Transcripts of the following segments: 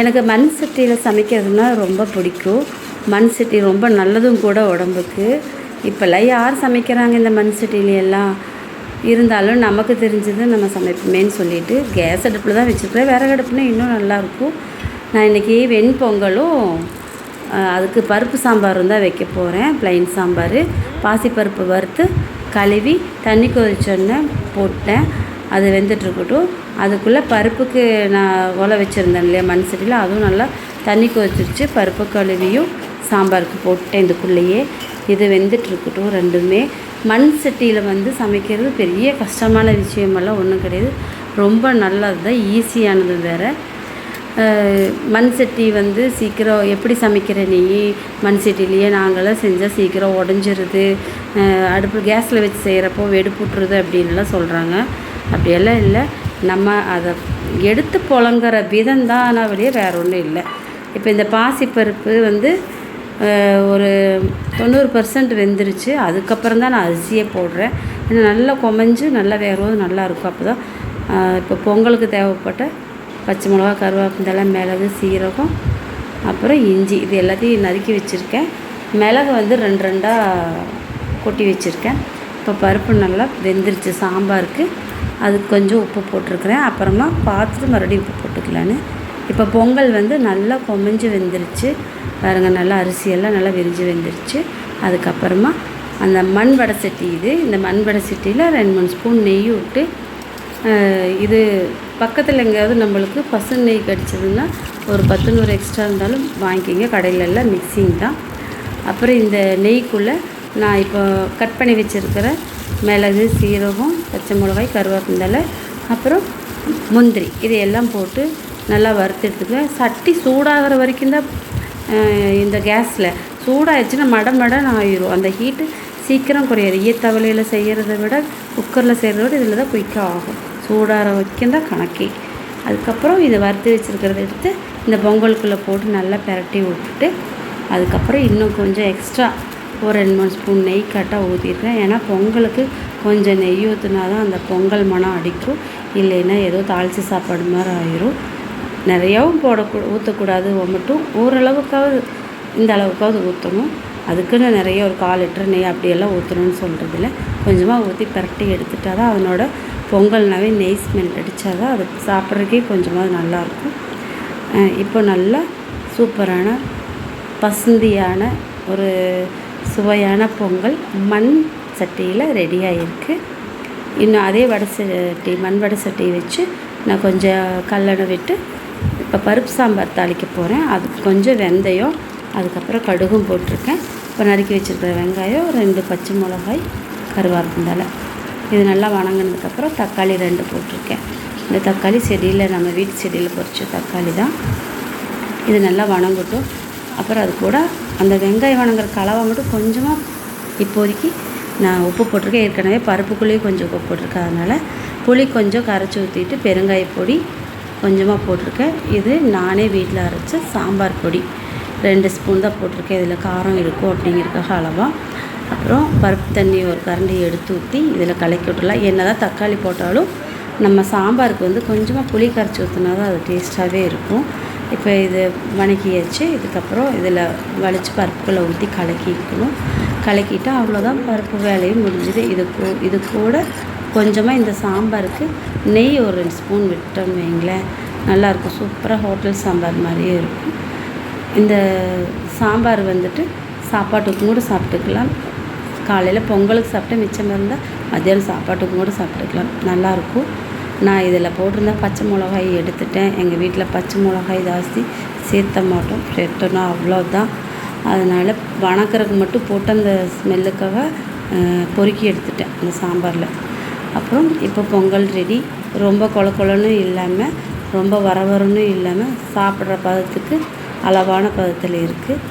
எனக்கு மண் சட்டியில் சமைக்கிறதுனா ரொம்ப பிடிக்கும். மண் சட்டி ரொம்ப நல்லதும் கூட உடம்புக்கு. இப்போல்லாம் யார் சமைக்கிறாங்க இந்த மண் சட்டியில எல்லாம்? இருந்தாலும் நமக்கு தெரிஞ்சது நம்ம சமைப்போமேன்னு சொல்லிட்டு கேஸ் அடுப்பில் தான் வச்சுருக்கிறேன் விறகு அடுப்புனா இன்னும் நல்லாயிருக்கும் நான் இன்றைக்கி வெண்பொங்கலும் அதுக்கு பருப்பு சாம்பாரும் தான் வைக்க போகிறேன் ப்ளைன் சாம்பார். பாசிப்பருப்பு வறுத்து கழுவி தண்ணி கொதிச்சோன்னே போட்டேன். அது வெந்துட்டுருக்கட்டும் அதுக்குள்ளே பருப்புக்கு நான் உல வச்சுருந்தேன் இல்லையா மண் சட்டியில். அதுவும் நல்லா தண்ணி கொதிச்சிருச்சு. பருப்பு கழுவியும் சாம்பாருக்கு போட்டேன் இதுக்குள்ளேயே. இது வெந்துட்டுருக்கட்டும் ரெண்டுமே. மண் சட்டியில் வந்து சமைக்கிறது பெரிய கஷ்டமான விஷயமெல்லாம் ஒன்றும் கிடையாது. ரொம்ப நல்லது தான் ஈஸியானது வேறு. மண் சட்டி வந்து சீக்கிரம் எப்படி சமைக்கிற நீ? மண் சட்டிலேயே நாங்களாம் செஞ்சால் சீக்கிரம் உடஞ்சிருது. அடுப்பு கேஸில் வச்சு செய்கிறப்போ வெடுப்புட்டுருது அப்படின்லாம் சொல்கிறாங்க அப்படியெல்லாம் இல்லை. நம்ம அதை எடுத்து புழங்குற விதம் தான் ஆனால் வழியே வேறு ஒன்றும் இல்லை. இப்போ இந்த பாசிப்பருப்பு வந்து ஒரு தொண்ணூறு பர்சன்ட் வெந்துருச்சு. அதுக்கப்புறம் தான் நான் அரிசியே போடுறேன். ஏன்னா நல்லா கொமஞ்சு நல்லா வேகிறது நல்லா இருக்கும் அப்போ தான் இப்போ பொங்கலுக்கு தேவைப்பட்ட பச்சை மிளகா கருவேப்பிந்தெல்லாம் மிளகு சீரகம் அப்புறம் இஞ்சி இது எல்லாத்தையும் நறுக்கி வச்சுருக்கேன். மிளகு வந்து ரெண்டு ரெண்டாக கொட்டி வச்சுருக்கேன். இப்போ பருப்பு நல்லா வெந்துருச்சு சாம்பாருக்கு. அதுக்கு கொஞ்சம் உப்பு போட்டிருக்கிறேன். அப்புறமா பார்த்துட்டு மறுபடியும் உப்பு போட்டுக்கலான்னு. இப்போ பொங்கல் வந்து நல்லா கொமஞ்சு வெந்துருச்சு. பாருங்கள் நல்லா அரிசியெல்லாம் நல்லா விரிஞ்சு வெந்துருச்சு. அதுக்கப்புறமா அந்த மண் வடை சட்டி இது. இந்த மண் வடை சட்டியில் ரெண்டு மூணு ஸ்பூன் நெய் விட்டு இது பக்கத்தில் எங்கேயாவது நம்மளுக்கு பசு நெய் கிடச்சிதுன்னா ஒரு பத்து நூறு எக்ஸ்ட்ரா இருந்தாலும் வாங்கிக்கிங்க. கடையிலெல்லாம் மிக்சிங் தான். அப்புறம் இந்த நெய்க்குள்ளே நான் இப்போ கட் பண்ணி வச்சுருக்கிற மிளகு சீரகம் பச்சை மிளகாய் கருவேப்பிந்தலை அப்புறம் முந்திரி. இது எல்லாம் போட்டு நல்லா வறுத்து எடுத்துக்குவேன் சட்டி சூடாகிற வரைக்கும் தான் இந்த கேஸில். சூடாகிடுச்சுன்னா மட மடன்னு ஆயிரும். அந்த ஹீட்டு சீக்கிரம் குறையாது. ஈத்தவலையில் செய்கிறத விட குக்கரில் செய்கிறத விட இதில் தான் குயிக்காக ஆகும். சூடாகிற வரைக்கும் தான் கணக்கே. அதுக்கப்புறம் இதை வறுத்து வச்சுருக்கிறத எடுத்து இந்த பொங்கலுக்குள்ளே போட்டு நல்லா பிரட்டி விட்டுட்டு அதுக்கப்புறம் இன்னும் கொஞ்சம் எக்ஸ்ட்ரா ஒரு ரெண்டு மூணு ஸ்பூன் நெய் கரெக்டாக ஊற்றிருக்கேன் ஏன்னா பொங்கலுக்கு கொஞ்சம் நெய் ஊற்றினா தான் அந்த பொங்கல் மனம் அடிக்கும். இல்லைன்னா ஏதோ தாளித்து சாப்பாடு மாதிரி ஆயிரும். நிறையாவும் போடக்கூ ஊற்றக்கூடாது மட்டும் ஓரளவுக்காவது இந்த அளவுக்காவது ஊற்றணும் அதுக்குன்னு நிறைய ஒரு கால் லிட்டர் நெய் அப்படியெல்லாம் ஊற்றணும்னு சொல்கிறதில்ல கொஞ்சமாக ஊற்றி பிரட்டி எடுத்துட்டால் தான் அதனோட பொங்கல்னாவே நெய் ஸ்மெல் அடித்தா தான் அது சாப்பிட்றதுக்கே கொஞ்சமாக நல்லாயிருக்கும். இப்போ நல்லா சூப்பரான பசுந்தியான ஒரு சுவையான பொங்கல். மண் சட்டியில் ரெடியாகிருக்கு இன்னும் அதே வடை சட்டி மண் வடை சட்டியை வச்சு நான் கொஞ்சம் கல்லணை விட்டு இப்போ பருப்பு சாம்பார் தாளிக்க போகிறேன் அதுக்கு கொஞ்சம் வெந்தயம் அதுக்கப்புறம் கடுகும் போட்டிருக்கேன். இப்போ நறுக்கி வச்சுருக்கிற வெங்காயம் ரெண்டு பச்சை மிளகாய் கருவேப்பிந்தலை இது நல்லா வணங்கினதுக்கப்புறம் தக்காளி ரெண்டு போட்டிருக்கேன். இந்த தக்காளி செடியில் நம்ம வீட்டு செடியில் பொறிச்ச தக்காளி தான். இது நல்லா வணங்கட்டும். அப்புறம் அது கூட அந்த வெங்காயம் வணங்குற கலவை மட்டும் கொஞ்சமாக இப்போதைக்கு நான் உப்பு போட்டிருக்கேன். ஏற்கனவே பருப்புக்குள்ளேயும் கொஞ்சம் உப்பு போட்டிருக்கேன். அதனால் புளி கொஞ்சம் கரைச்சி ஊற்றிட்டு பெருங்காய பொடி கொஞ்சமாக போட்டிருக்கேன். இது நானே வீட்டில் அரைச்ச சாம்பார் பொடி. ரெண்டு ஸ்பூன் தான் போட்டிருக்கேன். இதில் காரம் இருக்கும் அப்படிங்கிறதுக்காக அளவாக அப்புறம் பருப்பு தண்ணி ஒரு கரண்டி எடுத்து ஊற்றி இதில் கலக்கி விட்டுலாம் என்ன தான் தக்காளி போட்டாலும் நம்ம சாம்பாருக்கு வந்து கொஞ்சமாக புளி கரைச்சி ஊற்றினா தான் அது டேஸ்ட்டாகவே இருக்கும். இப்போ இது வணக்கியாச்சு. இதுக்கப்புறம் இதில் வலிச்சு பருப்புக்குள்ளே ஊற்றி கலக்கிக்கணும். கலக்கிட்டு அவ்வளோதான் பருப்பு வேலையும் முடிஞ்சுது. இது கூ இது கூட கொஞ்சமாக இந்த சாம்பாருக்கு நெய் ஒரு ரெண்டு ஸ்பூன் விட்டோம்னு வைங்களேன். நல்லாயிருக்கும். சூப்பராக ஹோட்டல் சாம்பார் மாதிரியே இருக்கும். இந்த சாம்பார் வந்துட்டு சாப்பாட்டுக்கும் கூட சாப்பிட்டுக்கலாம். காலையில் பொங்கலுக்கு சாப்பிட்டு மிச்சம் இருந்தால் மத்தியானம் சாப்பாட்டுக்கும் கூட சாப்பிட்டுக்கலாம். நல்லாயிருக்கும். நான் இதில் போட்டிருந்த பச்சை மிளகாய் எடுத்துட்டேன். எங்கள் வீட்டில் பச்சை மிளகாய் ஜாஸ்தி. சேர்த்த மாட்டோம். சேர்த்தோன்னா அவ்வளோதான். அதனால் வணக்கறதுக்கு மட்டும் போட்டு அந்த ஸ்மெல்லுக்காக பொறுக்கி எடுத்துட்டேன் அந்த சாம்பாரில். அப்புறம் இப்போ பொங்கல் ரெடி. ரொம்ப கொல கொலன்னு இல்லாமல் ரொம்ப வரவரன்னு இல்லாமல் சாப்பிட்ற பதத்துக்கு அளவான பதத்தில் இருக்குது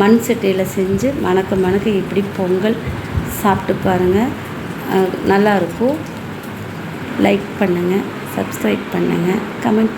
மண் சட்டியில் செஞ்சு மணக்க மணக்க இப்படி பொங்கல் சாப்பிட்டு பாருங்கள் நல்லாயிருக்கும் லைக் பண்ணுங்கள் சப்ஸ்கிரைப் பண்ணுங்கள் கமெண்ட்